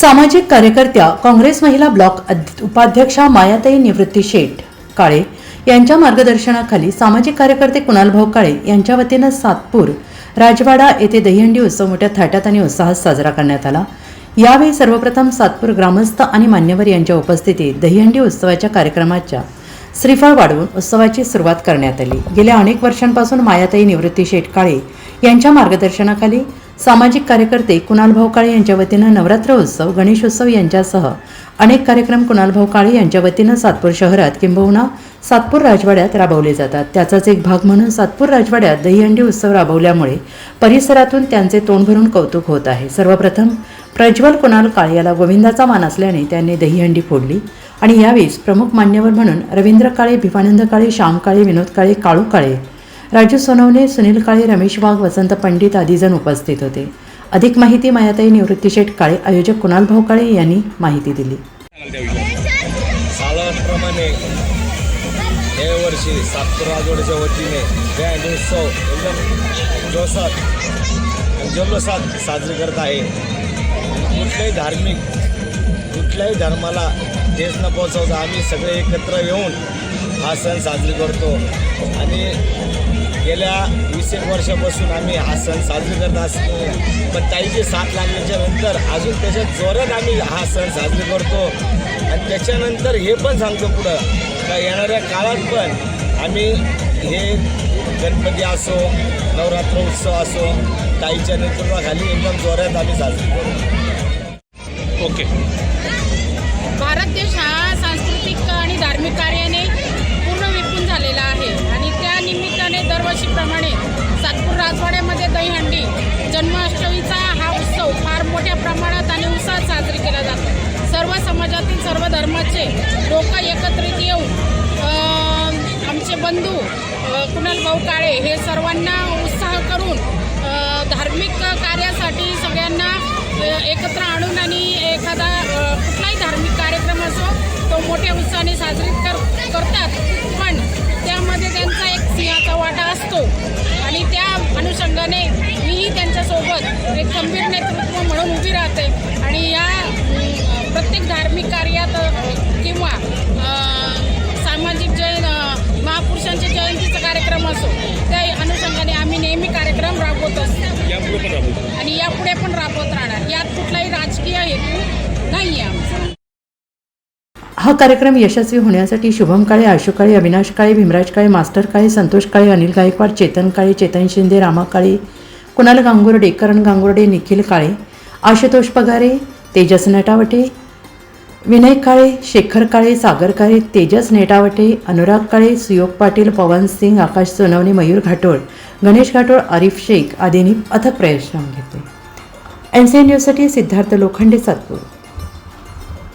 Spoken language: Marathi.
सामाजिक कार्यकर्त्या काँग्रेस महिला ब्लॉक उपाध्यक्षा मायाताई निवृत्ती शेठ काळे यांच्या मार्गदर्शनाखाली सामाजिक कार्यकर्ते कुणालभाऊ काळे यांच्या वतीनं सातपूर राजवाडा येथे दहीहंडी उत्सव मोठ्या थाटात आणि उत्साहात साजरा करण्यात आला. यावेळी सर्वप्रथम सातपूर ग्रामस्थ आणि मान्यवर यांच्या उपस्थितीत दहीहंडी उत्सवाच्या कार्यक्रमाच्या श्रीफळ वाढवून उत्सवाची सुरुवात करण्यात आली. गेल्या अनेक वर्षांपासून मायाताई निवृत्ती शेटकाळे यांच्या मार्गदर्शनाखाली सामाजिक कार्यकर्ते कुणालभाऊ काळे यांच्या वतीनं नवरात्र उत्सव गणेशोत्सव यांच्यासह अनेक कार्यक्रम कुणालभाऊ काळे यांच्या वतीनं सातपूर शहरात किंबहुना सातपूर राजवाड्यात राबवले जातात. त्याचाच एक भाग म्हणून सातपूर राजवाड्यात दहीहंडी उत्सव राबवल्यामुळे परिसरातून त्यांचे तोंड भरून कौतुक होत आहे. सर्वप्रथम प्रज्वल कुणाल काळे याला गोविंदाचा मान असल्याने त्यांनी दहीहंडी फोडली आणि यावेळी प्रमुख मान्यवर म्हणून रवींद्र काळे भिवानंद काळे श्याम काळे विनोद काळे काळू काळे राजू सोनवणे सुनील काळे रमेश वाघ वसंत पंडित आदी जण उपस्थित होते. अधिक माहिती मायाताई निवृत्तीशेठ काळे आयोजक कुणाल भाऊ काळे यांनी माहिती दिली. सालाप्रमाणे वर्षी सातपूर राजवाड्याच्या वतीने बँड उत्सव एकदम जोसात जल्लोषात साजरी करत आहे. कुठल्याही धार्मिक कुठल्याही धर्माला देश न पोचवता आम्ही सगळे एकत्र येऊन हा सण साजरी करतो. आणि गेल्या वीस एक वर्षापासून आम्ही हा सण साजरी करत असतो. पण ताईची साथ लागल्याच्या नंतर अजून त्याच्या जोरात आम्ही हा सण साजरी करतो. आणि त्याच्यानंतर हे पण सांगतो पुढं का येणाऱ्या काळात पण आम्ही हे गणपती असो नवरात्र उत्सव असो ताईच्या नेतृत्वाखाली एकदम जोरात आम्ही साजरी करू. ओके. भारत देश हा धर्माचे लोक एकत्रित येऊन आमचे बंधू कुणाल भाऊ काळे हे सर्वांना उत्साह करून धार्मिक कार्यासाठी सगळ्यांना एकत्र आणून आणि एखादा कुठलाही धार्मिक कार्यक्रम असो तो मोठ्या उत्साहाने साजरी कर करतात. पण त्यामध्ये त्यांचा एक सिंहाचा वाटा असतो. आणि त्या अनुषंगाने मीही त्यांच्यासोबत एक खंबीर नेतृत्व म्हणून उभी राहते. आणि या प्रत्येक धार्मिक कार्यात पुढे पण राबवत राहणार. यात कुठलाही राजकीय हेतू नाही आहे आमचा. हा कार्यक्रम यशस्वी होण्यासाठी शुभम काळे आशु काळे अविनाश काळे भीमराज काळे मास्टर काळे संतोष काळे अनिल गायकवाड चेतन काळे चेतन शिंदे रामा काळे कुणाल गांगुर्डे करण गांगुर्डे निखिल काळे आशुतोष पगारे तेजस नेटावटे विनय काळे शेखर काळे सागर काळे तेजस नेटावटे अनुराग काळे सुयोग पाटील पवन सिंग आकाश सोनवणे मयूर घाटोळ गणेश घाटोळ आरिफ शेख आदींनी अथक प्रयत्न घेतले एन न्यूजसाठी सिद्धार्थ लोखंडे सातपूर.